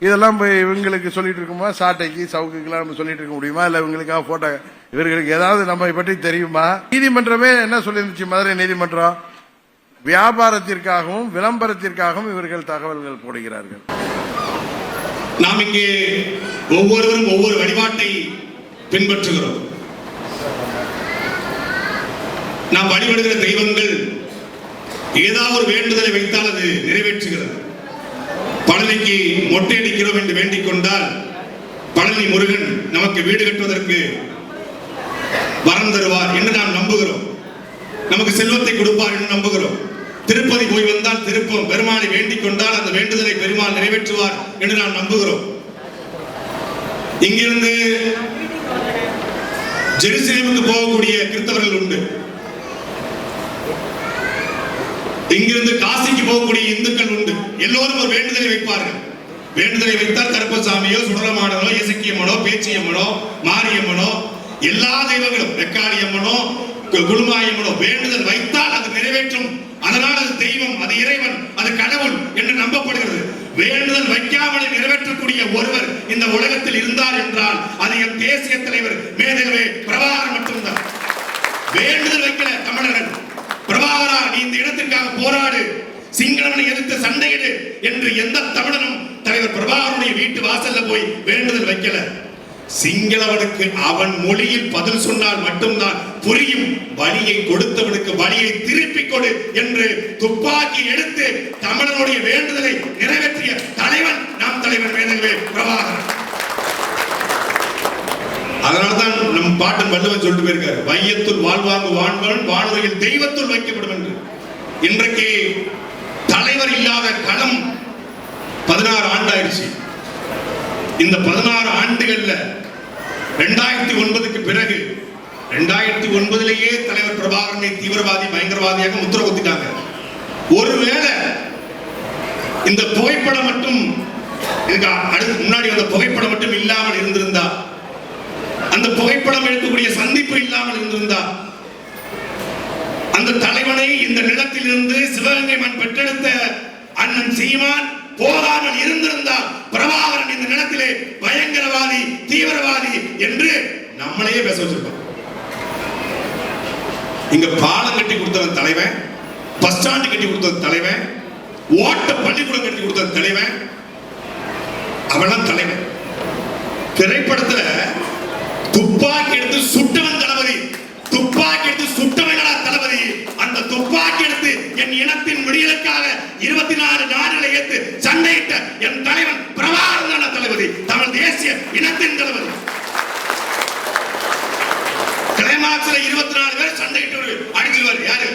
இதெல்லாம் போய் இவங்களுக்கு சொல்லிட்டு இருக்குமா? சாட்டைக்கு சவுக்குக்கெல்லாம் நம்ம சொல்லிட்டு இருக்க முடியுமா? இல்ல இவங்களுக்காக போட்டோ இவர்களுக்கு ஏதாவது நம்ம பற்றி தெரியுமா? நீதிமன்றமே என்ன சொல்லியிருந்துச்சு மதுரை நீதிமன்றம்? வியாபாரத்திற்காகவும் விளம்பரத்திற்காகவும் இவர்கள் தகவல்கள் போடுகிறார்கள். நாம் இங்கே ஒவ்வொருவரும் ஒவ்வொரு வழிபாட்டை பின்பற்றுகிறோம். நாம் வழிபடுகிற தெய்வங்கள் ஏதாவது ஒரு வேண்டுதலை வைத்தால் அது நிறைவேற்றுகிறது. பழனிக்கு மொட்டையடிக்கிறோம் என்று வேண்டிக் கொண்டால் பழனி முருகன் நமக்கு வீடு கட்டுவதற்கு வரம் தருவார் என்று நாம் நம்புகிறோம். நமக்கு செல்வத்தை கொடுப்பார் என்று நம்புகிறோம். திருப்பதி போய் வந்தால் திருப்பம். பெருமாளை வேண்டிக் கொண்டால் அந்த வேண்டுதலை பெருமாள் நிறைவேற்றுவார் என்று நாம் நம்புகிறோம். இங்கிருந்து ஜெருசலேமுக்கு போகக்கூடிய கிறிஸ்தவர்கள் உண்டு. இங்கிருந்து காசிக்கு போகக்கூடிய இந்துக்கள் உண்டு. எல்லோரும் ஒரு வேண்டுதலை வைப்பார்கள். வேண்டுதலை வைத்தால் கருப்பசாமியோ சுடலமாடனோ இசக்கியம்மனோ பேச்சியம்மனோ மாரியம்மனோ எல்லா தெய்வங்களும் வெக்காளியம்மனோ கு- குழுமாயம்மனோ வேண்டுதல் வைத்தால் அது நிறைவேற்றும். அதனால் அது தெய்வம் அது இறைவன் அது கடவுள் என்று நம்பப்படுகிறது. வேண்டுதல் வைக்காமலே நிறைவேற்றக்கூடிய ஒருவர் இந்த உலகத்தில் இருந்தார் என்றால் அது என் தேசிய தலைவர் மேதகவே பிரபாகரன் மட்டும்தான். வேண்டுதல் வைக்கல தமிழர்கள். பிரபாகரா நீ இந்த இடத்திற்காக போராடு. சிங்களவனை எதிர்த்து சண்டையிடு என்று எந்த தமிழனும் தலைவர் பிரபாகருடைய வீட்டு வாசல்ல போய் வேண்டுதல் வைக்கல. சிங்களவனுக்கு அவன் மொழியில் பதில் சொன்னால் மட்டும்தான் புரியும். வழியை கொடுத்தவனுக்கு வழியை திருப்பிக் கொடு என்று துப்பாக்கி எடுத்து தமிழனுடைய வேண்டுதலை நிறைவேற்றிய தலைவன் நம் தலைவன் மேதகவே பிரபாகரன். அதனால்தான் நம் பாட்டன் வள்ளுவன் சொல்லிட்டு போயிருக்காரு வையத்துள் வாழ்வாங்கு வாழ்வன் வானுரையில் தெய்வத்துள் வைக்கப்படும் என்று. இன்றைக்கு தலைவர் இல்லாத களம் பதினாறு ஆண்டாயிருச்சு இந்த பதினாறு ஆண்டுகள்ல ரெண்டாயிரத்தி ஒன்பதுக்கு பிறகு ரெண்டாயிரத்தி ஒன்பதுலேயே தலைவர் பிரபாகரனை தீவிரவாதி பயங்கரவாதியாக முத்திர குத்திட்டாங்க. ஒருவேளை இந்த புகைப்படம் மட்டும் இதுக்கு அடுத்து முன்னாடி வந்த புகைப்படம் மட்டும் இல்லாமல் இருந்திருந்தா அந்த புகைப்படம் எடுக்கக்கூடிய சந்திப்பு இல்லாமல் இருந்திருந்தா அந்த தலைவனை இந்த நிலத்திலிருந்து சிவகங்கை மண் பெற்றெடுத்த அண்ணன் சீமான் போராமல் இருந்திருந்தால் பிரபாகரன் இந்த நிலத்திலே பயங்கரவாதி தீவிரவாதி என்று நம்மளையே பேச வச்சிருப்பான். இங்க பாலம் கட்டி கொடுத்தவன் தலைவன் பஸ் ஸ்டாண்டு கட்டி கொடுத்தது தலைவன் ஓட்ட பள்ளிக்கூடம் கட்டி கொடுத்த தலைவன் அவன் தலைவன். திரைப்படத்துல துப்பாக்கி எடுத்து சுட்டவன் தளபதி துப்பாக்கி எடுத்து சுட்டவங்களா தளபதி அந்த துப்பாக்கி எடுத்து என் இனத்தின் விடியலுக்காக இருபத்தி நாலு நாடுகளை ஏற்று சண்டையிட்ட என் தலைவன் பிரபாகரன் தளபதி தமிழ் தேசிய இனத்தின் தளபதி. கிளைமாக்ஸ்ல இருபத்தி நாலு பேர் சண்டையிட்டு அடிச்சுவார் யாரு?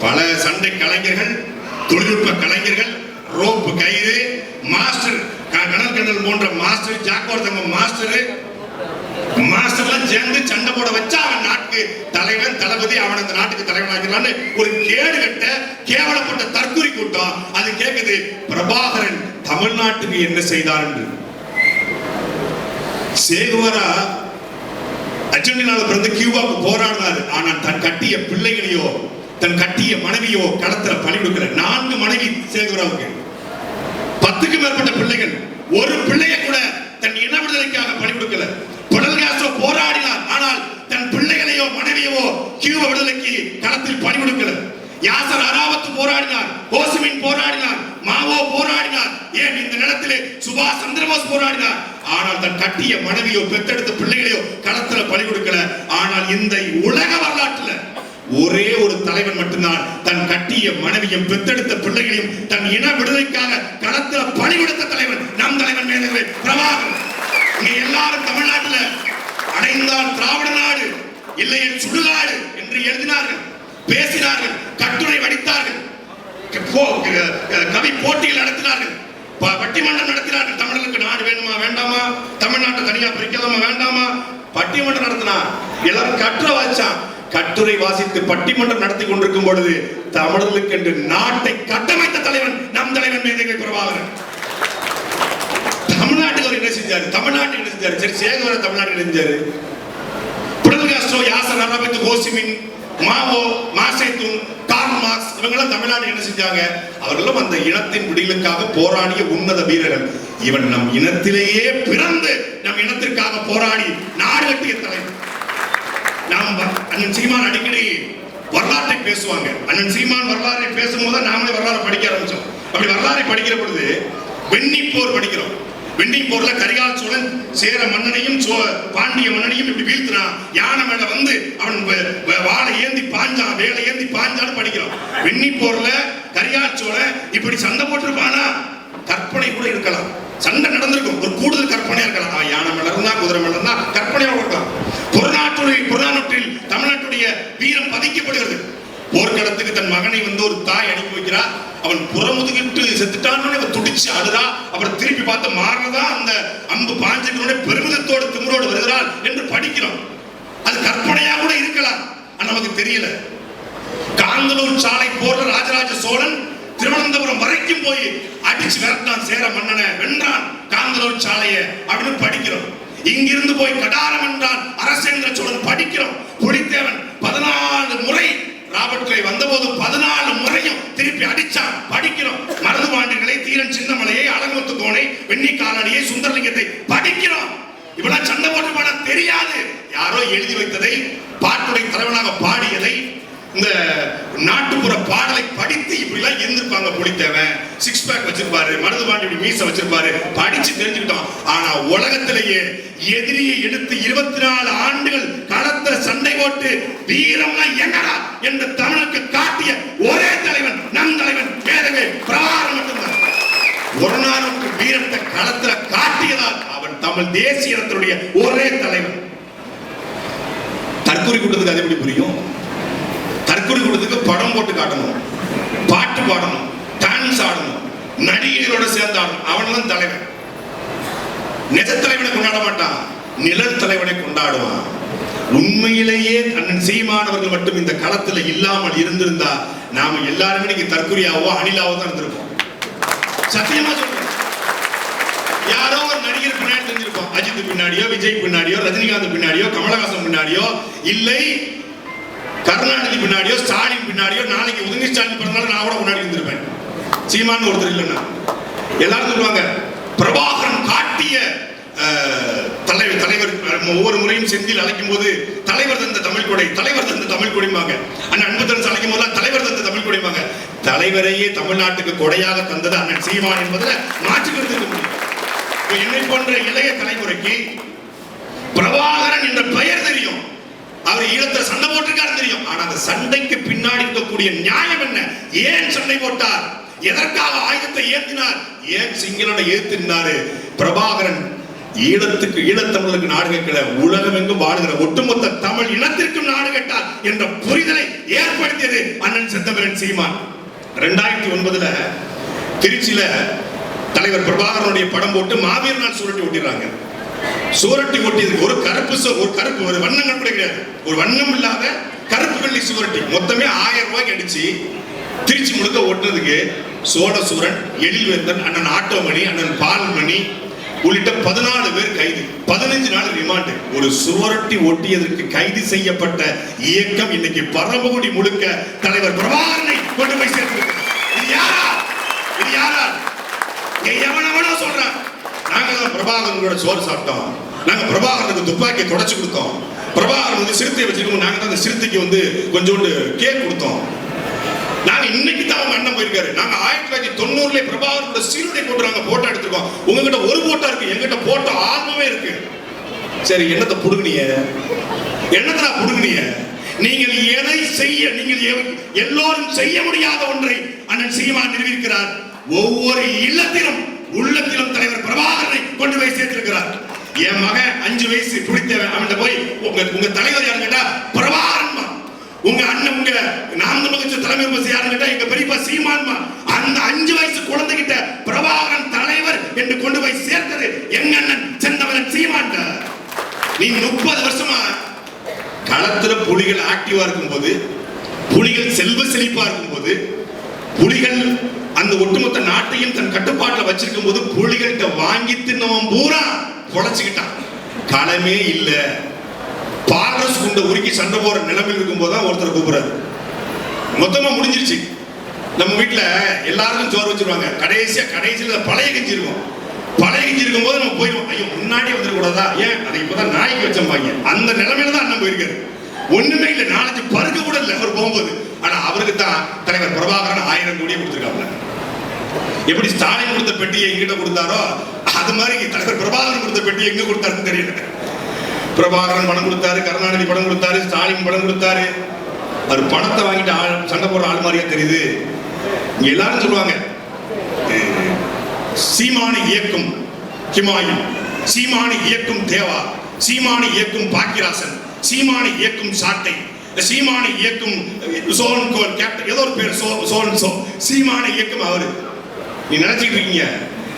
பல சண்டை கலைஞர்கள் தொழில்நுட்ப கலைஞர்கள் ரோப்பு கயிறு மாஸ்டர் க- கடல் கண்டல் போன்ற மாஸ்டர் ஜாக்கோர் தங்க மாஸ்டர் மாஸ்டர்லாம் சேர்ந்து சண்டை போட வச்சா அவன் நாட்டுக்கு தலைவன் தளபதி அவன் அந்த நாட்டுக்கு தலைவன் ஒரு கேடு கட்ட கேவலப்பட்ட தற்கூரி கூட்டம். அது கேக்குது பிரபாகரன் தமிழ்நாட்டுக்கு என்ன செய்தார் என்று. சேகுவரா அர்ஜென்டினால பிறந்து கியூபாவுக்கு போராடினாரு. ஆனால் தன் கட்டிய பிள்ளைகளையோ தன் கட்டிய மனைவியோ களத்துல பலி கொடுக்கிற நான்கு மனைவி சேகுவராவுக்கு. பத்துக்கு மேற்பட்ட பிள்ளைகள். ஒரு பிள்ளைய கூட தன் இன விடுதலைக்காக பலி கொடுக்கல புடல் காஸ்ட்ரோ போராடினார் ஆனால் தன் பிள்ளைகளையோ மனைவியவோ கியூப விடுதலைக்கு களத்தில் பலி கொடுக்கல யாசர் அராவத் போராடினார் ஹோசிமின் போராடினார் மாவோ போராடினார். ஏன் இந்த நிலத்திலே சுபாஷ் சந்திரபோஸ் போராடினார்? ஆனால் தன் கட்டிய மனைவியோ பெத்தெடுத்த பிள்ளைகளையோ களத்துல பலி கொடுக்கல. ஆனால் இந்த உலக வரலாற்றுல ஒரே ஒரு தலைவன் மட்டும்தான் தன் கட்டிய மனைவியும் பெத்தெடுத்த பிள்ளைகளையும் தன் இன விடுதலைக்காக களத்துல பலி கொடுத்த தலைவன். நம் தலைவன் மேலே பிரபாகர் இங்க எல்லாரும் தமிழ்நாட்டுல அடைந்தால் திராவிட நாடு இல்லையே சுடுகாடு என்று எழுதினார்கள் பேசினார்கள் கட்டுரை கவி போட்டிகள் நடத்தினார்கள். ப- பட்டிமன்றம் நடத்தினார்கள். தமிழர்களுக்கு நாடு வேணுமா வேண்டாமா? தமிழ்நாட்டை தனியா பிரிக்கலாமா வேண்டாமா? பட்டிமன்றம் நடத்தினா எல்லாரும் கற்ற வாசிச்சான் கட்டுரை வாசித்து பட்டிமன்றம் நடத்தி கொண்டிருக்கும் பொழுது தமிழர்களுக்கு என்று நாட்டை கட்டமைத்த தலைவன் நம் தலைவன் மீது பிரபாகரன். தமிழ்நாட்டுக்கு என்ன செஞ்சாரு? தமிழ்நாட்டுக்கு என்ன செஞ்சாரு? சரி சேகர தமிழ்நாட்டுக்கு செஞ்சாரு? Fidel Castro Yasser Arafat Ho Chi Minh Mao Zedong Karl Marx இவங்கெல்லாம் தமிழ்நாடு என்ன செஞ்சாங்க? அவர்களும் அந்த இனத்தின் விடியலுக்காக போராடிய உன்னத வீரர்கள். இவன் நம் இனத்திலேயே பிறந்து நம் இனத்திற்காக போராடி நாடு கட்டிய தலைவர் நாம் அண்ணன் சீமான் அடிக்கடி வரலாற்றை பேசுவாங்க. அண்ணன் சீமான் வரலாறை பேசும்போது நாமளே வரலாறு படிக்க ஆரம்பிச்சோம். அப்படி வரலாறை படிக்கிற பொழுது வெண்ணி போர் படிக்கிறோம். வெண்ணி போர்ல கரிகால் சோழன் சேர மன்னனையும் பாண்டிய மன்னனையும் இப்படி வீழ்த்தினான். யானை மேல வந்து அவன் வாழை ஏந்தி பாஞ்சான் வேலை ஏந்தி பாஞ்சான்னு படிக்கிறோம் வெண்ணி போர்ல கரிகால் சோழன் இப்படி சண்டை போட்டிருப்பானா? கற்பனை கூட இருக்கலாம். சண்டை நடந்திருக்கும். ஒரு கூடுதல் கற்பனையா இருக்கலாம். யானை மேல இருந்தா குதிரை மேல இருந்தா கற்பனையா இருக்கலாம் அவன் புறமுதுகிட்டு செத்துட்டான்னு அவன் துடிச்சு அழுதா அப்புறம் திருப்பி பார்த்து மாறினதா அந்த அம்பு பாஞ்சனுடைய பெருமிதத்தோடு திமுறோடு வருகிறாள் என்று படிக்கிறோம். அது கற்பனையா கூட இருக்கலாம். ஆனா நமக்கு தெரியல. காந்தலூர் சாலை போர்ல ராஜராஜ சோழன் திருவனந்தபுரம் வரைக்கும் போய் அடிச்சு விரட்டான் சேர மன்னனை வென்றான் காந்தலூர் சாலையை அப்படின்னு படிக்கிறோம். இங்கிருந்து போய் கடாரம் என்றான் அரசேந்திர சோழன் படிக்கிறோம். புலித்தேவன் பதினாலு முறை ராபர்ட்களை வந்தபோது பதினாலு முறையும் திருப்பி அடிச்சான். படிக்கிறோம். மருது பாண்டிகளை தீரன் சின்னமலையை அலங்கத்து கோனை வெண்ணி காலடியை சுந்தரலிங்கத்தை படிக்கிறோம். இவ்வளவு சண்டை போட்டு போனா தெரியாது. யாரோ எழுதி வைத்ததை பாட்டுடைய தலைவனாக பாடியதை இந்த நாட்டுப்புற பாடலை படித்து இருந்திருப்பாங்க புலித்தேவன். சிக்ஸ் பேக் வச்சிருப்பாரு மனது பாண்டி மீச வச்சிருப்பாரு. படிச்சு தெரிஞ்சுக்கிட்டோம். ஆனா உலகத்திலேயே எதிரியை எடுத்து இருபத்தி நாலு ஆண்டுகள் களத்துல சண்டை போட்டு வீரம்னா என்னடா என்று தமிழுக்கு காட்டிய ஒரே தலைவன் நம் தலைவன் வேதவே பிரகாரம் மட்டும்தான். ஒரு நாளுக்கு வீரத்தை களத்துல காட்டியதால் அவன் தமிழ் தேசிய இனத்தினுடைய ஒரே தலைவன். தற்கொலை கூட்டத்துக்கு அது எப்படி புரியும்? தற்கொலை கூட்டத்துக்கு படம் போட்டு காட்டணும். பாட்டு பாடணும் டான்ஸ் ஆடணும் நடிகைகளோட சேர்ந்து ஆடணும் அவன் தான் தலைவன். நிஜ தலைவனை கொண்டாட மாட்டான் நிழல் தலைவனை கொண்டாடுவான். உண்மையிலேயே அண்ணன் சீமானவர்கள் மட்டும் இந்த களத்துல இல்லாமல் இருந்திருந்தா நாம எல்லாருமே இன்னைக்கு தற்கொலையாவோ அணிலாவோ தான் இருந்திருப்போம். சத்தியமா சொல்றேன். யாரோ ஒரு நடிகர் பின்னாடி தெரிஞ்சிருப்போம். அஜித் பின்னாடியோ விஜய் பின்னாடியோ ரஜினிகாந்த் பின்னாடியோ கமலஹாசன் பின்னாடியோ இல்லை கருணாநிதி பின்னாடியோ ஸ்டாலின் பின்னாடியோ நாளைக்கு உதவி ஸ்டாலின் பிறந்தாலும் நான் கூட முன்னாடி இருந்திருப்பேன். சீமான் ஒருத்தர் இல்லைன்னா. எல்லாரும் சொல்லுவாங்க பிரபாகரன் காட்டிய தலைவர் தலைவர் ஒவ்வொரு முறையும் செந்தில் அழைக்கும் போது தலைவர் தந்த தமிழ் கொடை தலைவர் தந்த தமிழ் கொடிமாங்க அண்ணன் அன்புதன் அழைக்கும் போதெல்லாம் தலைவர் தந்த தமிழ் கொடிமாங்க தலைவரையே தமிழ்நாட்டுக்கு கொடையாக தந்தது அண்ணன் சீமான் என்பதுல மாற்றுக்கிறது முடியும் என்னை போன்ற இளைய தலைமுறைக்கு பிரபாகரன் என்ற பெயர் தெரியும். அவர் ஈழத்துல சண்டை போட்டிருக்காரு தெரியும் ஆனா அந்த சண்டைக்கு பின்னாடி இருக்கக்கூடிய நியாயம் என்ன? ஏன் சண்டை போட்டார்? எதற்காக ஆயுதத்தை ஏத்தினார்? ஏன் சிங்களனை ஏற்றினாரு பிரபாகரன் ஈழத்துக்கு ஈழத்தமிழருக்கு நாடு கேட்கல. உலகம் எங்கும் வாழுகிற ஒட்டுமொத்த தமிழ் இனத்திற்கும் நாடு கேட்டார் என்ற புரிதலை ஏற்படுத்தியது அண்ணன் செந்தமிழன் சீமான். ரெண்டாயிரத்தி ஒன்பதுல திருச்சியில தலைவர் பிரபாகரனுடைய படம் போட்டு மாவீர் நாள் சுருட்டி ஓட்டிடுறாங்க. சுவரட்டி ஒட்டியது ஒரு கருப்பு ஒரு கருப்பு ஒரு வண்ணங்கள் கிடையாது. ஒரு வண்ணம் இல்லாத கருப்பு வெள்ளி சுவரட்டி. மொத்தமே ஆயிரம் ரூபாய்க்கு அடிச்சு திருச்சி முழுக்க ஒட்டுறதுக்கு சோழசூரன் எழில்வேந்தன் அண்ணன் ஆட்டோமணி அண்ணன் பால்மணி உள்ளிட்ட பதினாலு பேர் கைது. பதினஞ்சு நாள் ரிமாண்டு ஒரு சுவரட்டி ஒட்டியதற்கு கைது செய்யப்பட்ட இயக்கம் இன்னைக்கு பரமகுடி முழுக்க தலைவர் பிரபாகரனை கொண்டு போய் சேர்த்திருக்கு இது யாரா? இது யாரா? சொல்றான். நாங்க பிரபாகரனோட சோறு சாப்பிட்டோம். நாங்க பிரபாகரனுக்கு துப்பாக்கி தொடச்சு கொடுத்தோம். பிரபாகர் வந்து சிறுத்தையை வச்சிருக்கோம். நாங்க தான் அந்த சிறுத்தைக்கு வந்து கொஞ்சோண்டு கேக் கொடுத்தோம். நாங்க இன்னைக்கு தான் அவங்க அண்ணன் போயிருக்காரு. நாங்க ஆயிரத்தி தொள்ளாயிரத்தி தொண்ணூறுல பிரபாகரோட சீருடை போட்டு நாங்க போட்டோ எடுத்திருக்கோம். உங்ககிட்ட ஒரு போட்டோ இருக்கு எங்கிட்ட போட்டோ ஆல்பமே இருக்கு. சரி என்னத்தை புடுங்கினிய என்னத்தை புடுங்கினிய நீங்கள் எதை செய்ய நீங்கள் எல்லோரும் செய்ய முடியாத ஒன்றை அண்ணன் சீமான் நிரூபிக்கிறார். ஒவ்வொரு இல்லத்திலும் உள்ளத்திலும் தலைவர் பிரபாகரனை கொண்டு போய் சேர்த்திருக்கிறார். என் மகன் அஞ்சு வயசு பிடித்தவன் அவன்கிட்ட போய் உங்க உங்க தலைவர் யாரு கேட்டா பிரபாரன்மா உங்க அண்ணன் உங்க நான்கு மகிழ்ச்சி தலைமை பசி யாருன்னு கேட்டா எங்க பெரியப்பா சீமான்மா அந்த அஞ்சு வயசு குழந்தைகிட்ட பிரபாகரன் தலைவர் என்று கொண்டு போய் சேர்த்தது எங்க அண்ணன் செந்தவரன் சீமான்ட நீ முப்பது வருஷமா களத்துல புலிகள் ஆக்டிவா இருக்கும்போது புலிகள் செல்வ செழிப்பா இருக்கும்போது புலிகள் அந்த ஒட்டுமொத்த நாட்டையும் தன் கட்டுப்பாட்டில் வச்சிருக்கும் போது புலிகள்கிட்ட வாங்கி தின்னவன் பூரா. பொழைச்சுக்கிட்டான். களமே இல்ல. பால்ரஸ் குண்ட உருக்கி சண்டை போற நிலைமையில் இருக்கும்போது தான் ஒருத்தர் கூப்பிடுறாரு. மொத்தமா முடிஞ்சிருச்சு. நம்ம வீட்டுல எல்லாருக்கும் சோறு வச்சிருவாங்க. கடைசியா கடைசியில பழைய கஞ்சி இருக்கும். பழைய பயணிச்சு இருக்கும்போது நம்ம போயிடுவோம். ஐயோ முன்னாடி வந்துடக்கூடாதா? ஏன்? அதை இப்பதான் நாய்க்கு வச்சம்பாங்க. அந்த நிலைமையில தான் அண்ணன் போயிருக்காரு. ஒண்ணுமே இல்லை. நாலஞ்சு பருக்க கூட இல்லை. அவர் போகும்போது. ஆனா அவருக்கு தான் தலைவர் பிரபாகரன் ஆயிரம் கோடியே கொடுத்துருக்காங்க எப்படி ஸ்டாலின் கொடுத்த பெட்டியை எங்கிட்ட கொடுத்தாரோ அது மாதிரி தலைவர் பிரபாகரன் கொடுத்த பெட்டியை எங்க கொடுத்தாருன்னு தெரியல. பிரபாகரன் பணம் கொடுத்தாரு கருணாநிதி பணம் கொடுத்தாரு ஸ்டாலின் பணம் கொடுத்தாரு. அவர் பணத்தை வாங்கிட்டு ஆள் சண்டை போடுற ஆள் மாதிரியே தெரியுது. இங்க எல்லாரும் சொல்லுவாங்க சீமானி இயக்கும் ஹிமாயும் சீமானி இயக்கும் தேவா சீமானி இயக்கும் பாக்கியராசன் சீமானி இயக்கும் சாட்டை சீமானி இயக்கும் சோன் கோல் கேப்டன் ஏதோ ஒரு பேர் சோ சோன் சோ சீமானி இயக்கும் அவரு. நீ நினைச்சிட்டு இருக்கீங்க.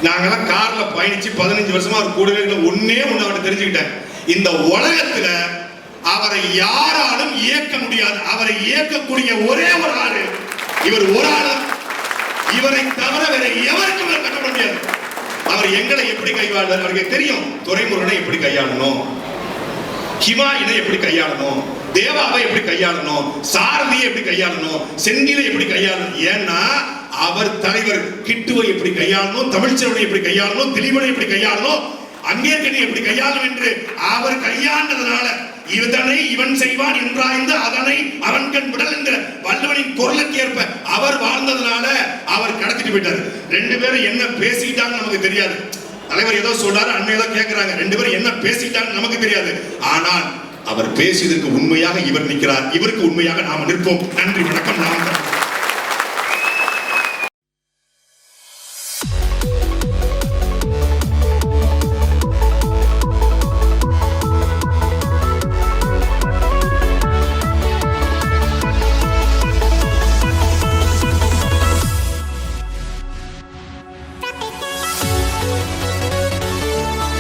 நாங்கெல்லாம் கார்ல பயணிச்சு பதினஞ்சு வருஷமா அவர் கூடவே ஒன்னே ஒண்ணு அவர்கிட்ட தெரிஞ்சுக்கிட்டேன். இந்த உலகத்துல அவரை யாராலும் இயக்க முடியாது. அவரை இயக்கக்கூடிய ஒரே ஒரு ஆளு இவர் ஒரு ஆளு. இவரை தவிர வேற எவருக்கும் கட்ட முடியாது. அவர் எங்களை எப்படி கையாளுவார் அவருக்கு தெரியும். துறைமுருகனை எப்படி கையாளணும்? ஹிமாயினை எப்படி கையாளணும்? தேவாவை எப்படி கையாளணும்? சாரதியை எப்படி கையாளணும்? செந்திலை எப்படி கையாளணும்? ஏன்னா அவர் தலைவர் கிட்டுவை எப்படி கையாளணும் தமிழ்ச்செல்வனை எப்படி கையாளணும் திலீபனை எப்படி கையாளணும் அங்கேற்கனை எப்படி கையாளும் என்று அவர் கையாண்டதுனால இதனை இவன் செய்வான் என்றாய்ந்து அதனை அவன் கண் விடல் என்ற வள்ளுவனின் குரலுக்கு ஏற்ப அவர் வாழ்ந்ததுனால அவர் கடத்திட்டு போயிட்டார். ரெண்டு பேரும் என்ன பேசிட்டாங்கன்னு நமக்கு தெரியாது. தலைவர் ஏதோ சொல்றாரு அண்ணன் ஏதோ கேட்கிறாங்க ரெண்டு பேரும் என்ன பேசிட்டாங்க நமக்கு தெரியாது. ஆனால் அவர் பேசியதற்கு உண்மையாக இவர் நிற்கிறார். இவருக்கு உண்மையாக நாம நிற்போம். நன்றி வணக்கம் நாம்